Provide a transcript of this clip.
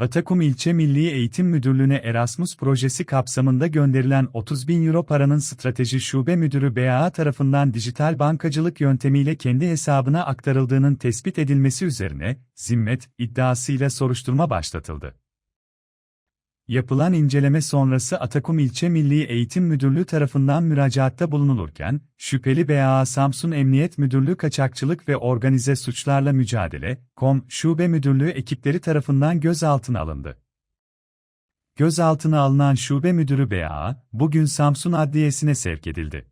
Atakum İlçe Milli Eğitim Müdürlüğü'ne Erasmus projesi kapsamında gönderilen 30 bin euro paranın strateji şube müdürü BAA tarafından dijital bankacılık yöntemiyle kendi hesabına aktarıldığının tespit edilmesi üzerine, zimmet iddiasıyla soruşturma başlatıldı. Yapılan inceleme sonrası Atakum İlçe Milli Eğitim Müdürlüğü tarafından müracaatta bulunulurken, şüpheli BAA Samsun Emniyet Müdürlüğü Kaçakçılık ve Organize Suçlarla Mücadele, KOM Şube Müdürlüğü ekipleri tarafından gözaltına alındı. Gözaltına alınan şube müdürü BAA, bugün Samsun Adliyesi'ne sevk edildi.